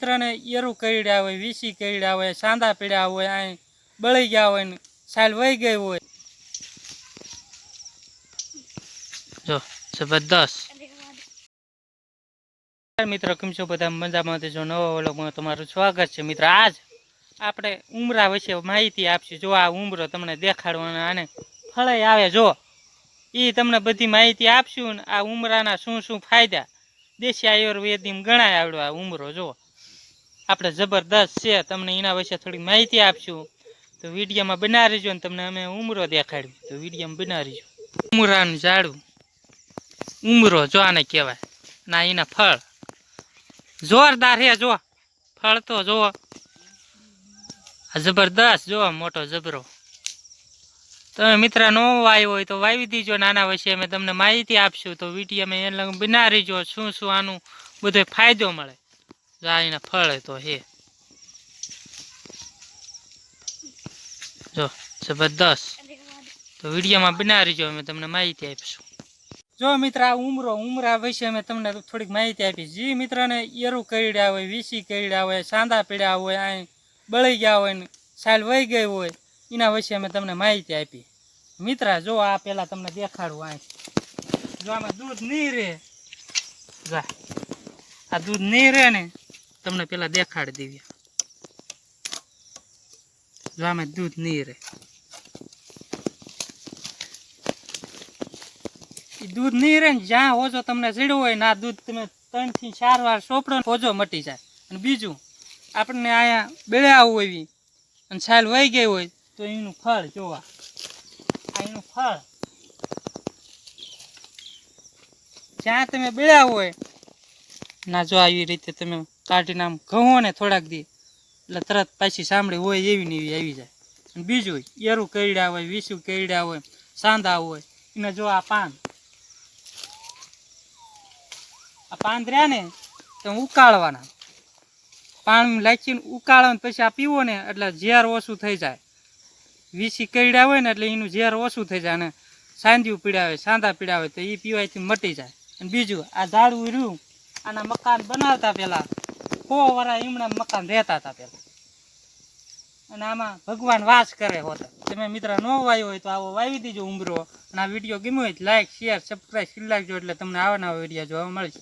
મિત્રને એરું કરડ્યા હોય વીસી કરડ્યા હોય સાંદા પીડ્યા હોય અહીં બળી ગયા હોય ને સાલ વહી ગઈ હોય. જો જબરદસ્ત. મિત્રો કેમ છો બધા? મજામાં જો નવા વલોગમાં તમારું સ્વાગત છે. મિત્ર આજ આપણે ઉમરા વિશે માહિતી આપશું. જો આ ઉમરો તમને દેખાડવાના આને ફળે આવે જો. એ તમને બધી માહિતી આપશું ને આ ઉમરાના શું શું ફાયદા? દેશી આયુર્વેદની ગણાય આવડો આ ઉમરો જો. આપણે જબરદસ્ત છે. તમને એના વિશે થોડી માહિતી આપશું. તો વિડીયોમાં બના રહીજો ને તમને અમે ઉમરો દેખાડ્યું. તો વિડીયોમાં બના રહીજો. ઉમરાનું ઝાડું. ઉમરો જો આને કહેવાય. ના, એના ફળ. જોરદાર હે, જો. ફળ તો જો. જબરદસ્ત, જો, મોટો જબરો. તમે મિત્ર નો વાવ્યો હોય તો વાવી દીજો નાના વિશે અમે તમને માહિતી આપશું. તો વિડીયોમાં એ લગન બના રહીજો. શું શું આનું બધો ફાયદો મળે. જો ફળે તો હે જો, જબરદસ્ત. તો વિડીયોમાં બના જો અમે તમને માહિતી આપીશું. જો મિત્ર, આ ઉમરો, ઉમરા વિશે અમે તમને થોડીક માહિતી આપી. જે મિત્રને એરું કરડ્યા હોય, વીસી કરડ્યા હોય, સાંદા પીડ્યા હોય અહીં બળી ગયા હોય ને સાલ વહી ગઈ હોય, એના વિશે અમે તમને માહિતી આપી. મિત્ર, જો આ પેલા તમને દેખાડું અહીં જો આમાં દૂધ નહીં રહે. જા. આ દૂધ નહીં રહે ને તમને પેલા દેખાડી દેવી. જો આમાં દૂધ નહીં રહે. દૂધ નહીં રહે ને જ્યાં હોજો તમને ચડ્યો હોય ને આ દૂધ તમે ત્રણથી ચાર વાર સોપડો હોજો મટી જાય. અને બીજું, આપણને અહીંયા બેળ્યા હોય અને છાલ વહી ગઈ હોય તો એનું ફળ જોવા. આ એનું ફળ. જ્યાં તમે બેળ્યા હોય, ના જો આવી રીતે તમે કાઢીને આમ ઘઉં ને થોડાક દી. એટલે તરત પાછી સાંભળી હોય એવી ને એવી આવી જાય. અને બીજું એરું કરડ્યા હોય, વીસું કરડ્યા હોય, સાંધા હોય, એને જો આ પાન આ પાન રહ્યા ને, તો ઉકાળવાના. પાણી લાચીને ઉકાળો ને પછી આ પીવો ને, એટલે ઝેર ઓછું થઈ જાય. વીસી કરડ્યા હોય ને, એટલે એનું ઝેર ઓછું થઈ જાય. અને સાંધિયું પીડાવે, સાંધા પીડાવે, તો એ પીવાથી મટી જાય. અને બીજું, આ ઝાડવું રહ્યું. આના મકાન બનાવતા પહેલા સો વરા એમણા મકાન રહેતા હતા પેલા અને આમાં ભગવાન વાસ કરે હોતા. તમે મિત્ર ન વાયો હોય તો આવો વાવી દેજો ઉમરો. અને આ વીડિયો ગમ્યો હોય લાઈક શેર સબસ્ક્રાઈબ કરી નાખજો એટલે તમને આવા નવા વીડિયો જોવા મળશે.